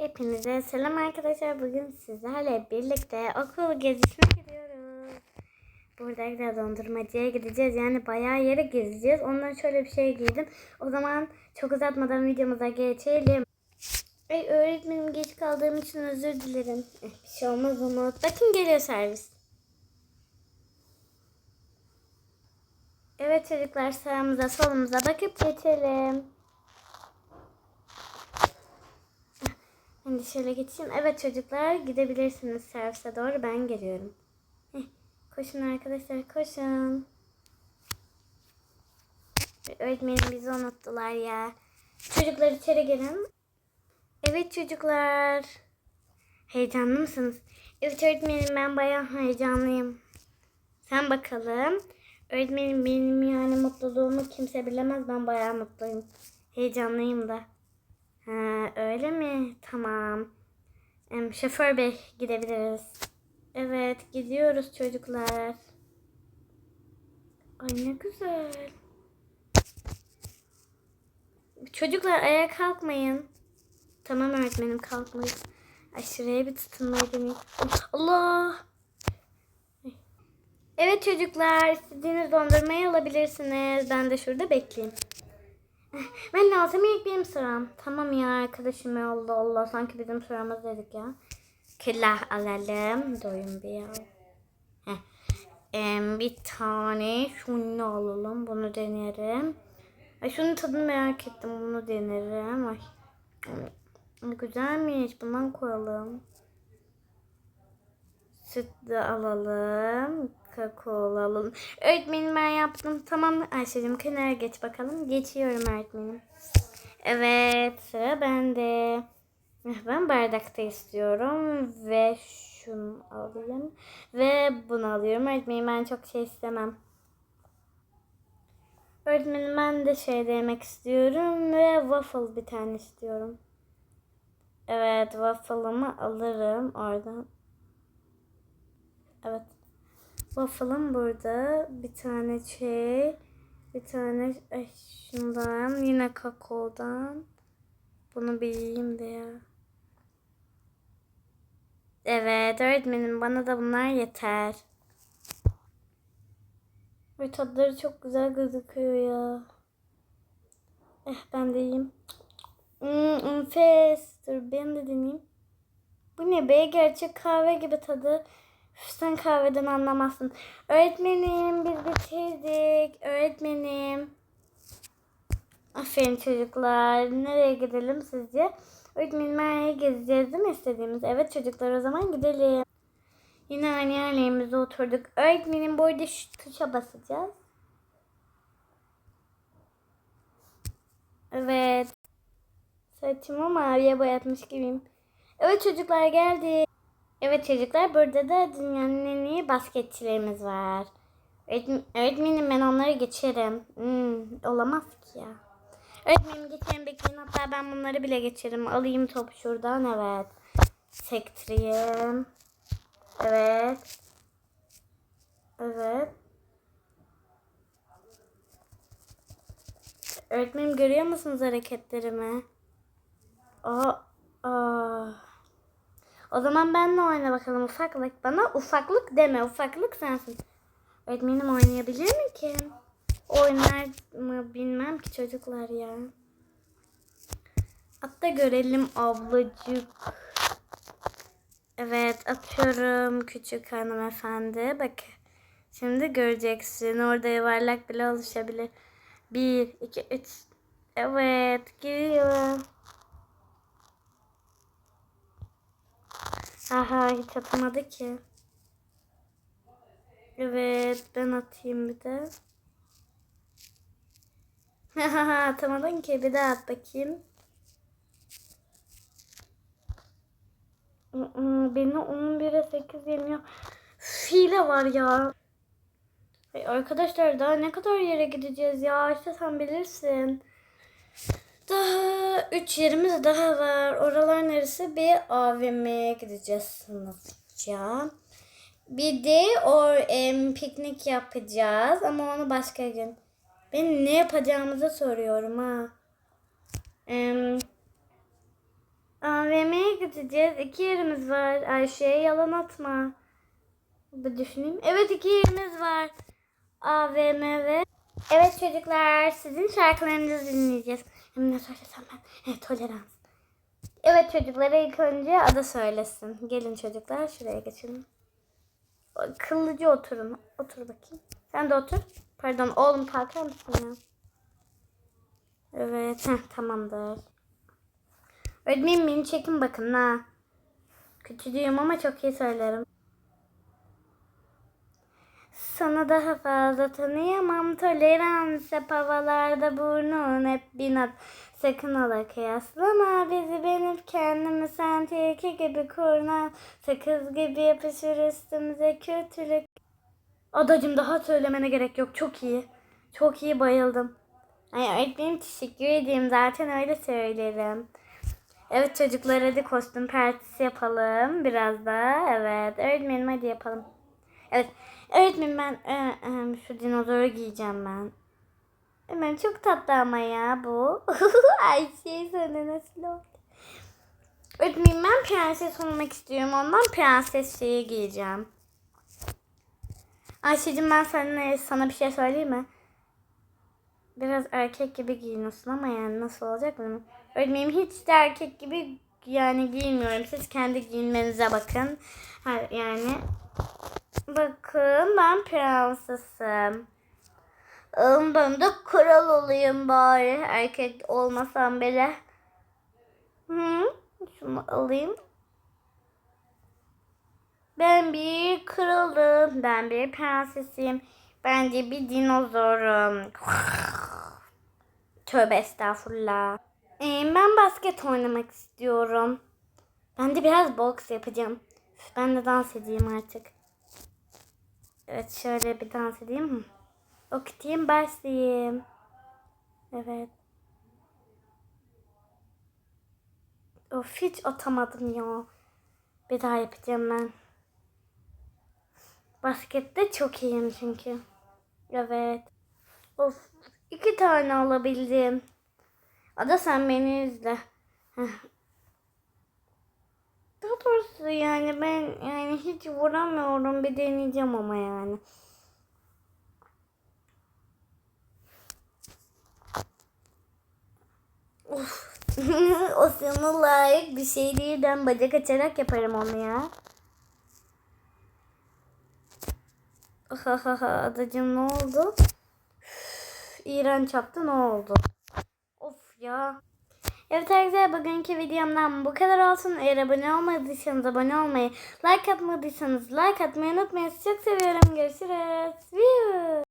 Hepinize selam arkadaşlar. Bugün sizlerle birlikte okul gezisine gidiyoruz. Burada da dondurmacıya gideceğiz. Yani bayağı yere gezeceğiz. Ondan şöyle bir şey giydim. O zaman çok uzatmadan videomuza geçelim. Ay öğretmenim geç kaldığım için özür dilerim. Eh, bir şey olmaz Umut. Bakın geliyor servis. Evet çocuklar sağımıza solumuza bakıp geçelim. Şimdi şöyle geçeyim. Evet çocuklar gidebilirsiniz servise doğru ben geliyorum. Heh, koşun arkadaşlar koşun. Öğretmenim bizi unuttular ya. Çocuklar içeri gelin. Evet çocuklar. Heyecanlı mısınız? Evet öğretmenim ben bayağı heyecanlıyım. Sen bakalım. Öğretmenim benim yani mutluluğumu kimse bilemez. Ben bayağı mutluyum. Heyecanlıyım da. Ha, öyle mi? Tamam. Şoför bey gidebiliriz. Evet gidiyoruz çocuklar. Ay ne güzel. Çocuklar ayağa kalkmayın. Tamam öğretmenim kalkmayız. Ay şuraya bir tutunmayı. Allah! Evet çocuklar istediğiniz dondurmayı alabilirsiniz. Ben de şurada bekleyeyim. Ben lazım ilk benim sıram. Tamam ya arkadaşım ya Allah Allah. Sanki bizim sıramız dedik ya. Külah alalım. Doyun bir ya. Em, bir tane şunu alalım. Bunu denerim. Ay şunun tadını merak ettim. Bunu denerim. Ay. Ay, Güzelmiş. Bundan koyalım. Süt de alalım. Kakao alalım. Öğretmenim ben yaptım. Tamam Ayşe'cim kenara geç bakalım. Geçiyorum öğretmenim. Evet sıra bende. Ben bardakta istiyorum. Ve şunu alayım. Ve bunu alıyorum. Öğretmenim ben çok şey istemem. Öğretmenim ben de şey de yemek istiyorum. Ve waffle bir tane istiyorum. Evet waffle'ımı alırım oradan. Evet. Waffle'ım burada. Bir tane şey. Bir tane ay, şundan. Yine kakaodan. Bunu bir yiyeyim de ya. Evet öğretmenim bana da bunlar yeter. Ve tadları çok güzel gözüküyor ya. Eh ben de yiyeyim. Hmm, enfes. Dur ben de deneyeyim. Bu ne be? Gerçek kahve gibi tadı. Sen kahveden anlamazsın. Öğretmenim biz bitirdik. Öğretmenim. Aferin çocuklar. Nereye gidelim sizce? Öğretmenim nereye gezeceğiz değil mi istediğimiz? Evet çocuklar o zaman gidelim. Yine aynı yerlerimize oturduk. Öğretmenim bu arada şu tuşa basacağız. Evet. Saçımı maviye boyatmış gibiyim. Evet çocuklar geldi. Evet çocuklar burada da dünyanın en iyi basketçilerimiz var. Öğretmen- Öğretmenim ben onları geçerim. Hmm, olamaz ki ya. Öğretmenim geçerim bekleyin hatta ben bunları bile geçerim. Alayım topu şuradan evet. Sektireyim. Evet. Evet. Öğretmenim görüyor musunuz hareketlerimi? Aa, aa. O zaman benle oyna bakalım ufaklık. Bana ufaklık deme. Ufaklık sensin. Öğretmenim oynayabilir mi ki? Oynar mı bilmem ki çocuklar ya. Hatta görelim ablacık. Evet atıyorum küçük hanımefendi. Bak şimdi göreceksin. Orada yuvarlak bile oluşabilir. Bir, iki, üç. Evet giriyor. Aha hiç atamadı ki. Evet ben atayım bir de. Atamadın ki bir daha at bakayım. Mm, Beni 11'e 8 yeniyor. File var ya. Arkadaşlar daha ne kadar yere gideceğiz ya? İşte sen bilirsin. Daha 3 yerimiz daha var. Oralar neresi? Bir AVM'ye gideceğiz sınıfça. Bir de o em, piknik yapacağız ama onu başka gün. Ben ne yapacağımızı soruyorum ha. Em, AVM'ye kaçacağız? İki yerimiz var. Ayşe'ye yalan atma. Bir düşüneyim. Evet iki yerimiz var. A, V, M ve... Evet çocuklar sizin şarkılarınızı dinleyeceğiz. Hem ne söylesem ben? Evet tolerans. Evet çocuklara ilk önce Ada söylesin. Gelin çocuklar şuraya geçelim. Kıllıcı oturun. Otur bakayım. Sen de otur. Pardon oğlum kalkar mısın ya? Evet heh, tamamdır. Öğretmenim beni çekin bakın ha. Küçücüğüm ama çok iyi söylerim. Sana daha fazla tanıyamam. Tolerans hep havalarda burnun hep binat sakın ola kıyaslama. Bizi benim kendimi sen tilki gibi kurna sakız gibi yapışır üstümüze kötülük. Adacım daha söylemene gerek yok. Çok iyi. Çok iyi bayıldım. Ay öğretmenim teşekkür ederim zaten öyle söylerim. Evet çocuklar hadi kostüm partisi yapalım biraz da. Evet öğretmenim hadi yapalım. Evet. Öğretmenim ben e, e, şu dinozoru giyeceğim ben. Hemen çok tatlı ama ya bu. Ay şey sana nasıl oldu? Öğretmenim ben prenses olmak istiyorum. Ondan prenses şeyi giyeceğim. Ayşe'cim ben sana, sana bir şey söyleyeyim mi? Biraz erkek gibi giyiniyorsun ama yani nasıl olacak bilmiyorum. Öğretmenim hiç de erkek gibi yani giyinmiyorum. Siz kendi giyinmenize bakın. Yani Bakın ben prensesim. Ben de kral olayım bari. Erkek olmasam bile. Hı? Şunu alayım. Ben bir kralım. Ben bir prensesim. Ben de bir dinozorum. Tövbe estağfurullah. Ee, ben basket oynamak istiyorum. Ben de biraz boks yapacağım. Ben de dans edeyim artık. Evet şöyle bir dans edeyim mi? Okutayım başlayayım. Evet. Of hiç atamadım ya. Bir daha yapacağım ben. Baskette çok iyiyim çünkü. Evet. Of iki tane alabildim. Ada sen beni izle. Doğrusu yani ben yani hiç vuramıyorum bir deneyeceğim ama yani. Of. o sana layık bir şey değil. Ben bacak açarak yaparım onu ya. Hahaha adacım ne oldu? Üf, İğrenç ne oldu? Of ya. Evet arkadaşlar bugünkü videomdan bu kadar olsun. Eğer abone olmadıysanız abone olmayı, like atmadıysanız like atmayı unutmayın. Çok seviyorum. Görüşürüz.